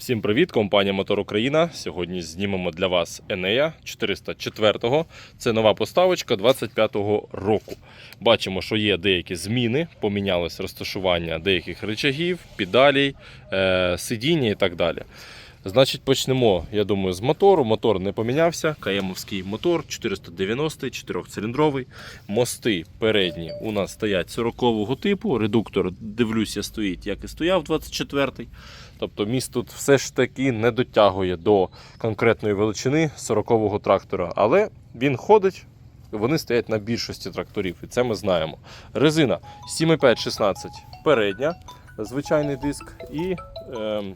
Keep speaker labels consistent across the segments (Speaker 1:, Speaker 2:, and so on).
Speaker 1: Всім привіт, компанія Мотор Україна. Сьогодні знімемо для вас Енея 404-го. Це нова поставочка 25-го року. Бачимо, що є деякі зміни, помінялось розташування деяких речагів, педалей, е, сидіння і так далі. Значить, почнемо, я думаю, з мотору. Мотор не помінявся. Каємовський мотор 490 4-циліндровий. Мости передні у нас стоять 40-го типу. Редуктор, дивлюся, стоїть, як і стояв 24-й. Тобто міст тут все ж таки не дотягує до конкретної величини 40-го трактора. Але він ходить, вони стоять на більшості тракторів, і це ми знаємо. Резина 7,5-16 передня, звичайний диск, і ем,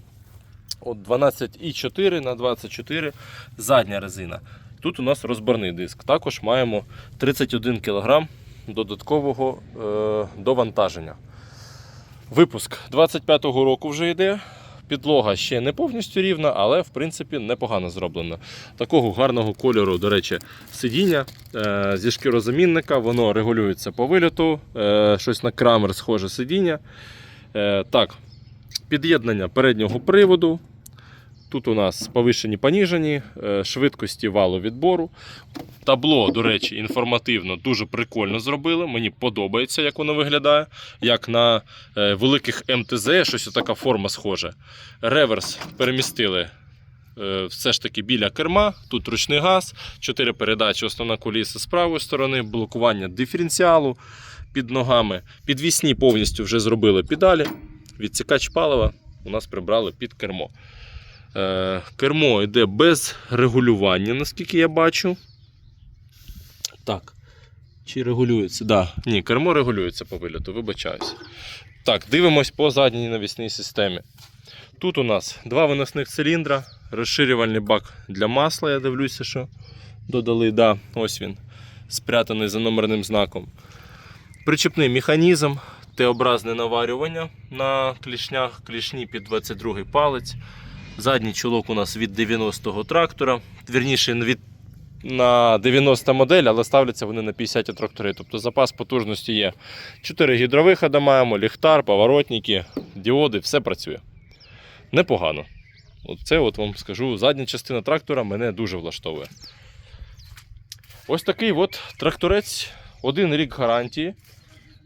Speaker 1: от 12,4 на 24 задня резина. Тут у нас розборний диск. Також маємо 31 кг додаткового е, довантаження. Випуск 25-го року вже йде. Підлога ще не повністю рівна, але в принципі непогано зроблена. Такого гарного кольору, до речі, сидіння е, зі шкірозамінника, воно регулюється по виліту, е, щось на крамер схоже сидіння. Е, так, під'єднання переднього приводу. Тут у нас повишені поніжені, е, швидкості валу відбору. Табло, до речі, інформативно дуже прикольно зробили. Мені подобається, як воно виглядає. Як на е, великих МТЗ, щось така форма схожа. Реверс перемістили е, все ж таки біля керма. Тут ручний газ, 4 передачі, основна коліса з правої сторони, блокування диференціалу під ногами. Підвісні повністю вже зробили педалі. Відсікач палива у нас прибрали під кермо. Е, кермо йде без регулювання, наскільки я бачу. Так. Чи регулюється? Да. Ні, кермо регулюється по виліту, вибачаюся. Так, дивимось по задній навісній системі. Тут у нас два виносних циліндра, розширювальний бак для масла, я дивлюся, що додали. Да, ось він, спрятаний за номерним знаком. Причепний механізм, Т-образне наварювання на клішнях, клішні під 22 палець. Задній чулок у нас від 90-го трактора, вірніше від на 90 модель, але ставляться вони на 50 трактори. Тобто запас потужності є. 4 гідровиходи маємо, ліхтар, поворотники, діоди, все працює. Непогано. Це от вам скажу, задня частина трактора мене дуже влаштовує. Ось такий от тракторець, один рік гарантії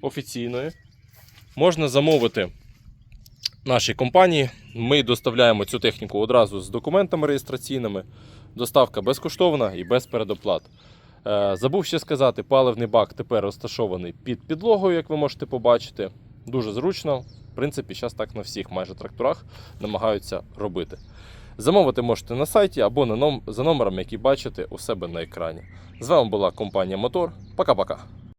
Speaker 1: офіційної. Можна замовити нашій компанії. Ми доставляємо цю техніку одразу з документами реєстраційними. Доставка безкоштовна і без передоплат. Е, Забув ще сказати, паливний бак тепер розташований під підлогою, як ви можете побачити. Дуже зручно. В принципі, зараз так на всіх майже тракторах намагаються робити. Замовити можете на сайті або на ном- за номером, який бачите у себе на екрані. З вами була компанія Мотор. Пока-пока.